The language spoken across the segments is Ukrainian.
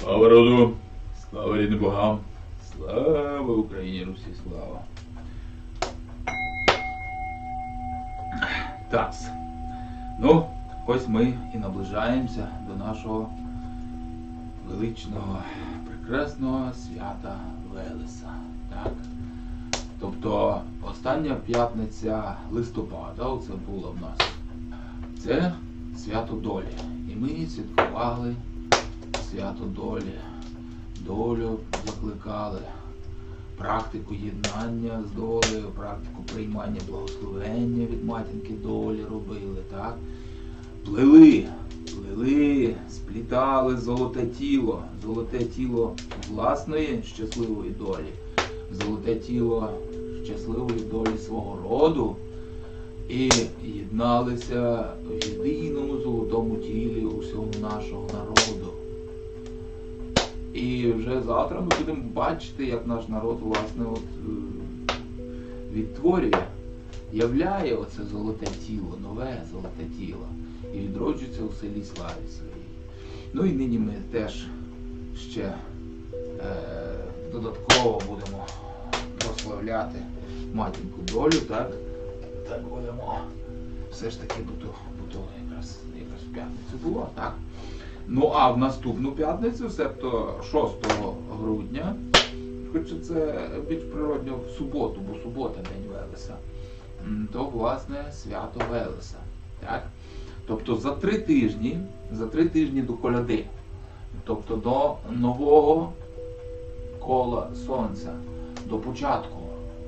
Слава роду, слава рідним богам, слава Україні, Русі, слава. Так. Ну, ось ми і наближаємося до нашого величного, прекрасного свята Велеса. Так? Тобто остання п'ятниця листопада, оце було в нас. Це свято долі. І ми святкували свято долі. Долю закликали, практику єднання з долею, практику приймання благословення від матінки долі робили, так? Плели, плели, сплітали золоте тіло, золоте тіло власної щасливої долі, золоте тіло щасливої долі свого роду і єдналися в єдиному золотому тілі усього нашого народу. І вже завтра ми будемо бачити, як наш народ власне от, е, відтворює, являє оце золоте тіло, нове золоте тіло, і відроджується у селі славі своїй. Ну і нині ми теж ще е, додатково будемо прославляти матінку долю, так? Так будемо. Все ж таки, бо то, бо то якраз, якраз в п'ятницю було, так? Ну а в наступну п'ятницю, себто 6 грудня, хоча це більш природньо в суботу, бо субота День Велеса, то власне свято Велеса. Так? Тобто за три тижні, за три тижні до коляди, тобто до нового кола сонця, до початку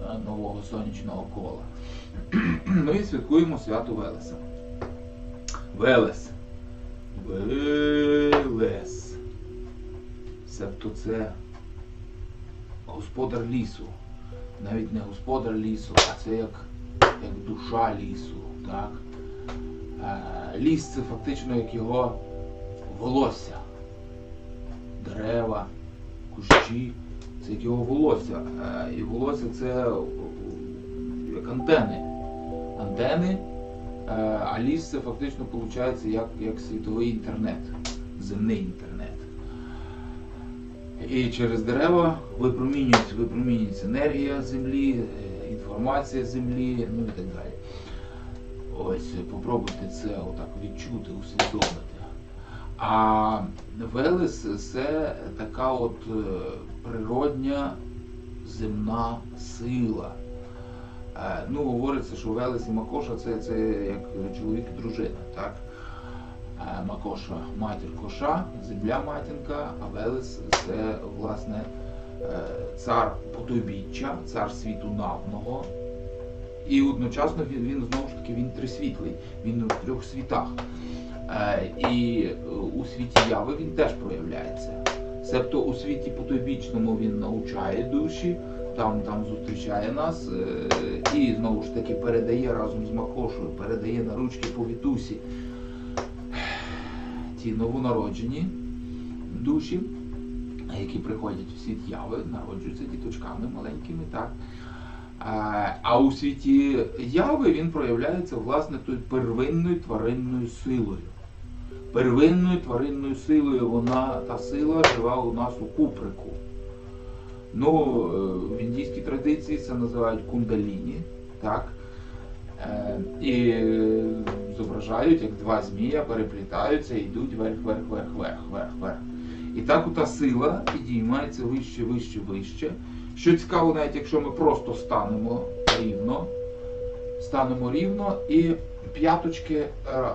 е, нового сонячного кола. Ми святкуємо свято Велеса. Велес. Велес. Себто це господар лісу. Навіть не господар лісу, а це як, як душа лісу. Так? Е, Ліс це фактично як його волосся. Дерева, кущі, це як його волосся. Е, І волосся це е, як антени. Антени Е, це фактично виходить як, як світовий інтернет, земний інтернет. І через дерева випромінюється, випромінюється енергія землі, е, інформація землі, ну і так далі. Ось, попробуйте це отак відчути, усвідомити. А Велес це така от е, природня земна сила. Е, Ну, говориться, що Велес і Макоша це, це як чоловік і дружина. Так? Е, Макоша матір коша, земля матінка, а Велес це власне е, цар потойбіччя, цар світу навного. І одночасно він, він знову ж таки він трисвітлий, він у трьох світах. І у світі яви він теж проявляється. Себто у світі потойбічному він навчає душі, там, там зустрічає нас е, і знову ж таки передає разом з Макошою, передає на ручки по вітусі ті новонароджені душі, які приходять в світ яви, народжуються діточками маленькими, так. Е, А у світі яви він проявляється власне тою первинною тваринною силою. Первинною тваринною силою вона та сила жива у нас у куприку. Ну, е, в індійській традиції це називають кундаліні, так? Е, І зображають, як два змія переплітаються і йдуть вверх, вверх, вверх, вверх. І так ота сила підіймається вище, вище, вище. Що цікаво, навіть якщо ми просто станемо рівно, станемо рівно і п'яточки е,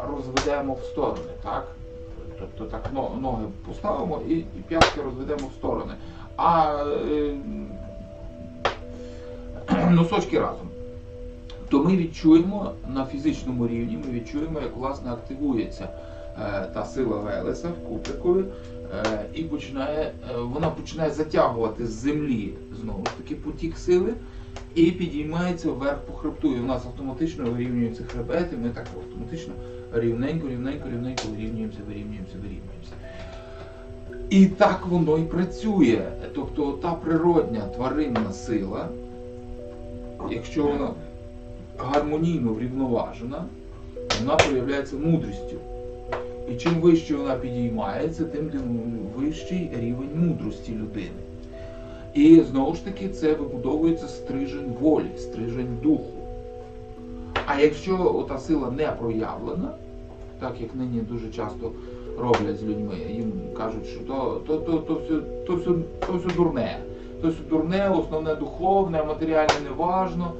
розведемо в сторони, так? Тобто так ноги поставимо і п'ятки розведемо в сторони. А е, носочки разом. То ми відчуємо на фізичному рівні, ми відчуємо, як власне активується е, та сила Велеса в Куприкові, е, і починає, вона починає затягувати з землі знову ж таки потік сили і підіймається вверх по хребту. І у нас автоматично вирівнюється хребет, і ми так автоматично рівненько, рівненько, рівненько вирівнюємося, вирівнюємося, вирівнюємося. І так воно і працює. Тобто та природня тваринна сила, якщо вона гармонійно врівноважена, вона проявляється мудрістю. І чим вище вона підіймається, тим вищий рівень мудрості людини. І знову ж таки це вибудовується стрижень волі, стрижень духу. А якщо та сила не проявлена, так як нині дуже часто роблять з людьми, їм кажуть, що то, то, то, то, все, то, все, то все дурне. То все дурне, основне духовне, матеріальне не важно.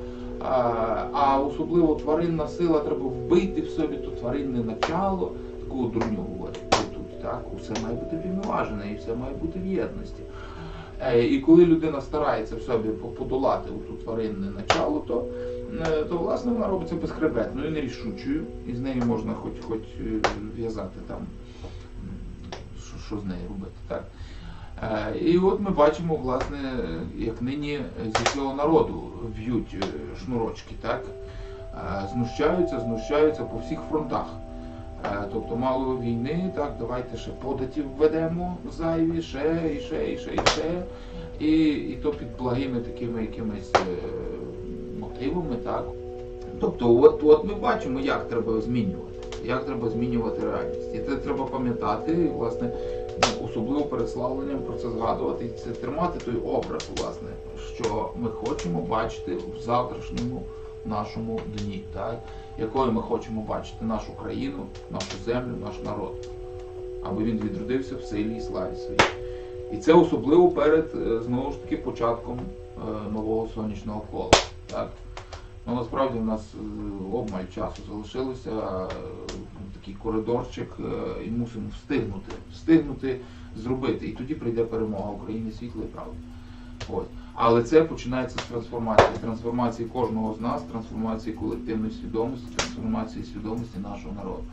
А, особливо тваринна сила треба вбити в собі, то тваринне начало, таку дурню говорять тут. Так, усе має бути врівноважене і все має бути в єдності. Е, І коли людина старається в собі по- подолати ту тваринне начало, то, е, то власне вона робиться безхребетною, нерішучою, і з нею можна хоч хоч е, в'язати там, що, з нею робити. Так? Е, І от ми бачимо, власне, як нині зі цього народу в'ють е, шнурочки, так? Е, Знущаються, знущаються по всіх фронтах. Тобто мало війни, так, давайте ще податів введемо зайві, ще, і ще, і ще, і ще. І, і то під благими такими якимись мотивами, так. Тобто, от, от ми бачимо, як треба змінювати, як треба змінювати реальність. І це треба пам'ятати, власне, ну, особливо перед славленням про це згадувати і це тримати той образ, власне, що ми хочемо бачити в завтрашньому нашому дні, так? якою ми хочемо бачити нашу країну, нашу землю, наш народ, аби він відродився в силі і славі своїй. І це особливо перед е, знову ж таки початком е, нового сонячного кола. Так? Ну, насправді в нас е, обмаль часу залишилося, е, такий коридорчик, е, і мусимо встигнути, встигнути зробити. І тоді прийде перемога України світлої правди. Ось. Але це починається з трансформації. Трансформації кожного з нас, трансформації колективної свідомості, трансформації свідомості нашого народу.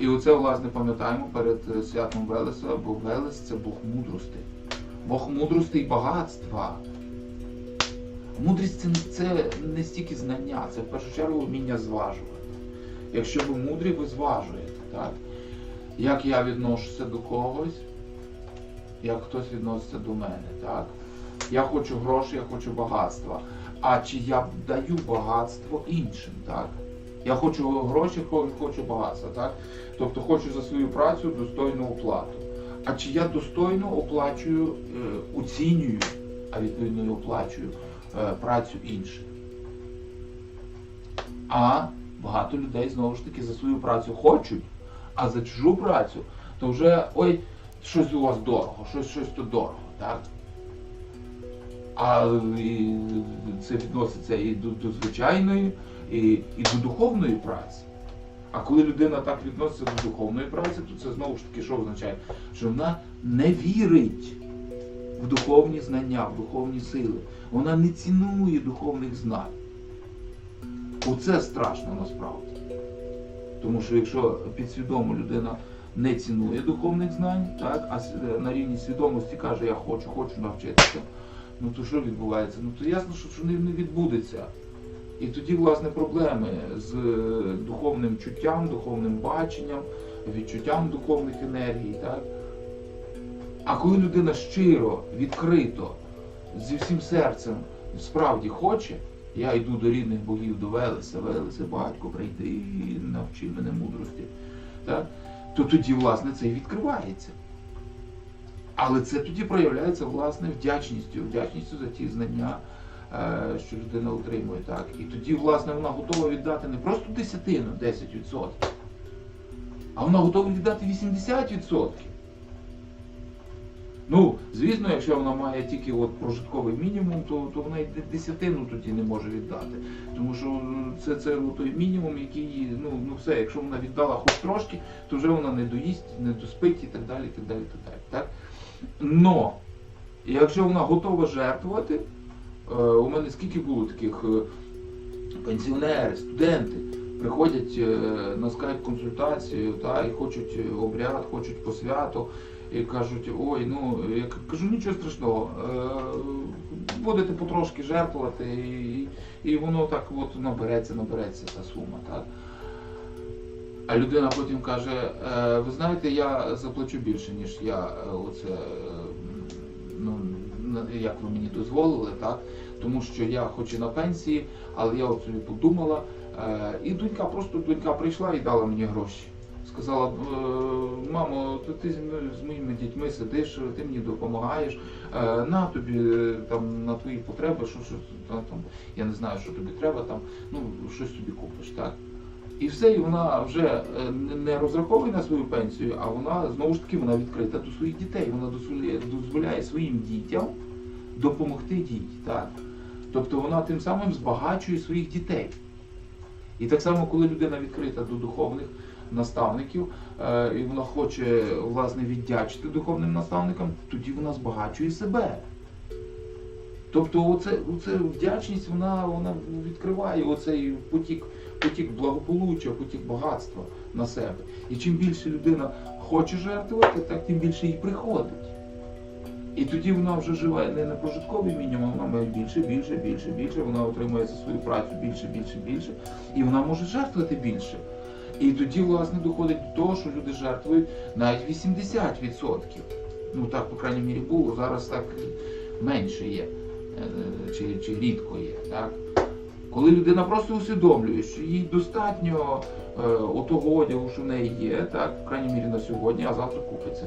І оце, власне, пам'ятаємо перед е, святом Велеса, бо Велес це Бог мудрости. Бог мудрости і багатства. Мудрість це, це не стільки знання, це в першу чергу вміння зважувати. Якщо ви мудрі, ви зважуєте, так? Як я відношуся до когось, як хтось відноситься до мене, так? Я хочу грошей, я хочу багатства. А чи я даю багатство іншим, так? Я хочу гроші, хочу багатства, так? Тобто хочу за свою працю достойну оплату. А чи я достойно оплачую, е, оцінюю, а відповідно і оплачую працю інших? А багато людей знову ж таки за свою працю хочуть, а за чужу працю, то вже ой, щось у вас дорого, щось, щось то дорого, так? А і це відноситься і до, до звичайної, і, і до духовної праці. А коли людина так відноситься до духовної праці, то це знову ж таки що означає? Що вона не вірить в духовні знання, в духовні сили. Вона не цінує духовних знань. Оце страшно насправді. Тому що якщо підсвідомо людина не цінує духовних знань, так, а на рівні свідомості каже, я хочу, хочу навчитися, ну то що відбувається? Ну то ясно, що, не відбудеться. І тоді, власне, проблеми з е, духовним чуттям, духовним баченням, відчуттям духовних енергій. Так? А коли людина щиро, відкрито, зі всім серцем справді хоче, я йду до рідних богів, до Велеса, Велесе, батько, прийди навчи мене мудрості. Так? То тоді, власне, це і відкривається. Але це тоді проявляється власне вдячністю, вдячністю за ті знання, е, що людина отримує. Так? І тоді, власне, вона готова віддати не просто десятину, 10%, а вона готова віддати 80%. Ну, звісно, якщо вона має тільки от прожитковий мінімум, то, то вона й де- десятину тоді не може віддати. Тому що це, це той мінімум, який ну, ну все, якщо вона віддала хоч трошки, то вже вона не доїсть, не доспить і так далі. так далі, так далі так? Но, якщо вона готова жертвувати, е, у мене скільки було таких е, пенсіонери, студенти приходять е, на скайп-консультацію та, і хочуть е, обряд, хочуть посвяту, і кажуть, ой, ну я кажу, нічого страшного, е, будете потрошки жертвувати, і, і воно так от набереться, набереться ця сума. Так? А людина потім каже, е, ви знаєте, я заплачу більше, ніж я е, оце, ну, як ви мені дозволили, так? тому що я хоч і на пенсії, але я от собі подумала, і донька, просто донька прийшла і дала мені гроші. Сказала, е, мамо, то ти з моїми дітьми сидиш, ти мені допомагаєш, е, на тобі е, там на твої потреби, що, що там, я не знаю, що тобі треба, там, ну щось тобі купиш, так? І все, і вона вже не- розраховує на свою пенсію, а вона знову ж таки вона відкрита до своїх дітей. Вона дозволяє своїм дітям допомогти дітям. Так? Тобто вона тим самим збагачує своїх дітей. І так само, коли людина відкрита до духовних наставників, е, і вона хоче власне віддячити духовним наставникам, тоді вона збагачує себе. Тобто оце, оце вдячність вона, вона відкриває оцей потік, потік благополуччя, потік багатства на себе. І чим більше людина хоче жертвувати, так тим більше їй приходить. І тоді вона вже живе не на прожитковий мінімум, вона має більше, більше, більше, більше, вона отримує за свою працю більше, більше, більше, і вона може жертвувати більше. І тоді, власне, доходить до того, що люди жертвують навіть 80%. Ну так, по крайній мірі, було. Зараз так менше є, е, чи, чи рідко є. Так? Коли людина просто усвідомлює, що їй достатньо е, отого одягу, що в неї є, так, по крайній мірі на сьогодні, а завтра купиться.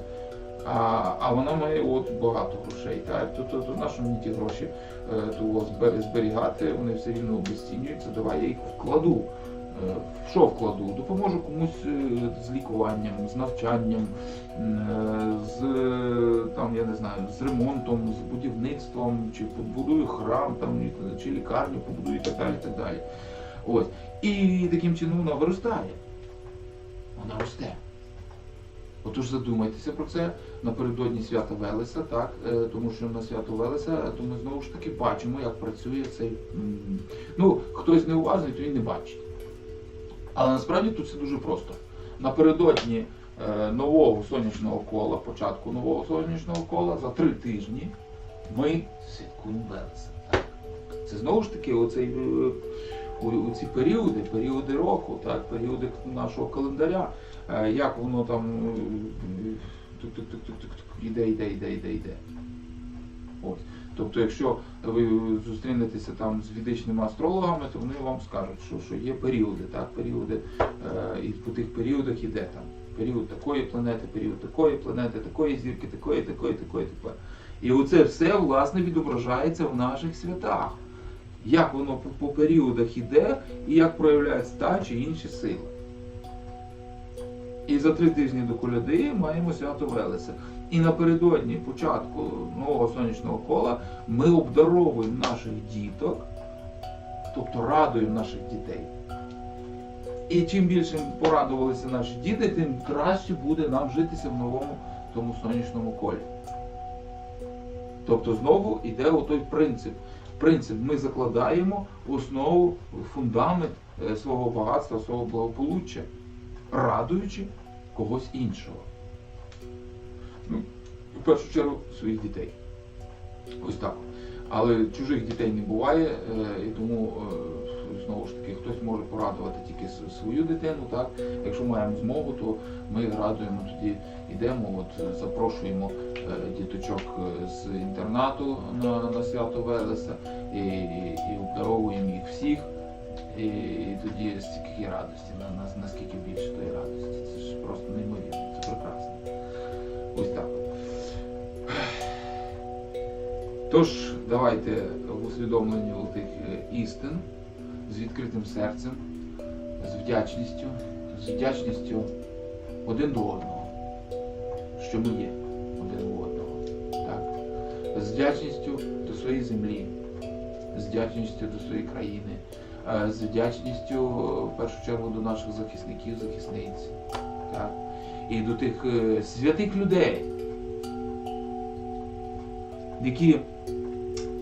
А, а вона має от багато грошей. Так? То, то, то на що мені ті гроші е, того зберігати, вони все рівно обесцінюються, давай я їх вкладу. Е, що вкладу? Допоможу комусь е, з лікуванням, з навчанням, е, з там, я не знаю, з ремонтом, з будівництвом, чи побудую храм, там, чи лікарню побудую і так далі. Так далі. Ось. І таким чином вона виростає. Вона росте. Отож задумайтеся про це напередодні свята Велеса, так, тому що на свято Велеса, то ми знову ж таки бачимо, як працює цей. Ну, хтось неуважний, то він не бачить. Але насправді тут все дуже просто. Напередодні е, нового сонячного кола, початку нового сонячного кола, за три тижні ми святкуємо Велеса. Це знову ж таки оцей, е, у, у ці періоди, періоди року, так, періоди нашого календаря, е, як воно там е, іде, іде, іде, іде, іде. Ось. Тобто, якщо ви зустрінетеся там з ведичними астрологами, то вони вам скажуть, що, що є періоди, так, періоди, е, і по тих періодах іде там період такої планети, період такої планети, такої зірки, такої, такої, такої, такої. І оце все власне відображається в наших святах. Як воно по, по періодах іде і як проявляються та чи інші сили. І за три тижні до коляди маємо свято Велеса. І напередодні початку нового сонячного кола ми обдаровуємо наших діток, тобто радуємо наших дітей. І чим більше порадувалися наші діти, тим краще буде нам житися в новому тому сонячному колі. Тобто знову йде отой принцип. Принцип ми закладаємо основу, фундамент е, свого багатства, свого благополуччя, радуючи когось іншого. Ну, в першу чергу своїх дітей. Ось так. Але чужих дітей не буває, е, і тому е, знову ж таки хтось може порадувати тільки свою дитину. Так? Якщо маємо змогу, то ми радуємо тоді, йдемо, от запрошуємо е, діточок з інтернату на, на свято Велеса і, і, і обдаровуємо їх всіх. І, тоді стільки радості, на, на, наскільки більше тої радості. Тож, давайте в усвідомленні тих е, істин з відкритим серцем, з вдячністю, з вдячністю один до одного, що ми є один у одного. Так? З вдячністю до своєї землі, з вдячністю до своєї країни, е, з вдячністю е, в першу чергу до наших захисників, захисниць. Так? І до тих святих людей, які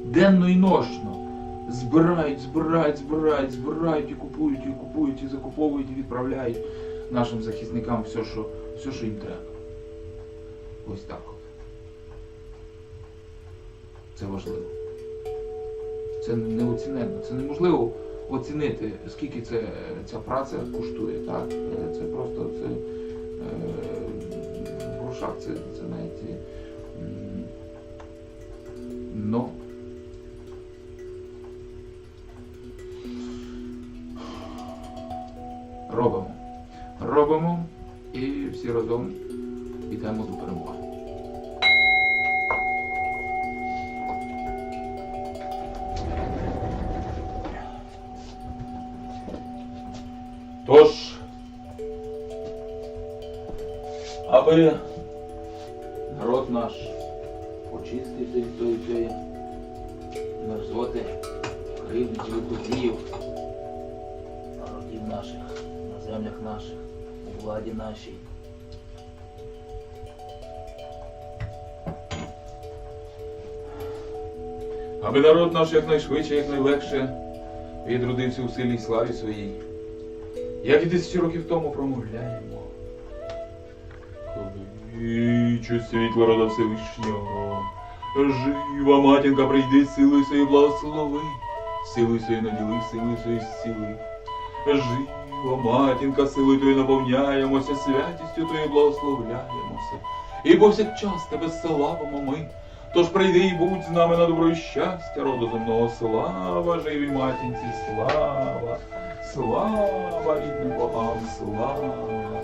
денно і нощно збирають, збирають, збирають, збирають і купують, і купують, і закуповують, і відправляють нашим захисникам все, що, все, що їм треба. Ось так от. Це важливо. Це неоціненно. Це неможливо оцінити, скільки це, ця праця коштує. Так? Це просто це, е, грошах, це, це навіть. Ну. Робимо. Робимо всі разом йдемо до перемоги. Тож, аби народ наш очистився від тої мерзоти, кривдників і подіїв, народів наших, на землях наших, у владі нашій. Аби народ наш якнайшвидше, якнайлегше відродився у силі й славі своїй, як і тисячі років тому промовляємо. Світло рода Всевишнього, жива матінка, прийди силою своєю благослови, силою своєю наділи, силою своєю зціли. Жива матінка, силою твоєю наповняємося, святістю твоєю благословляємося. І повсякчас тебе славимо ми. Тож прийди і будь з нами на добро і щастя, роду земного слава, живій матінці, слава, слава рідним богам, слава.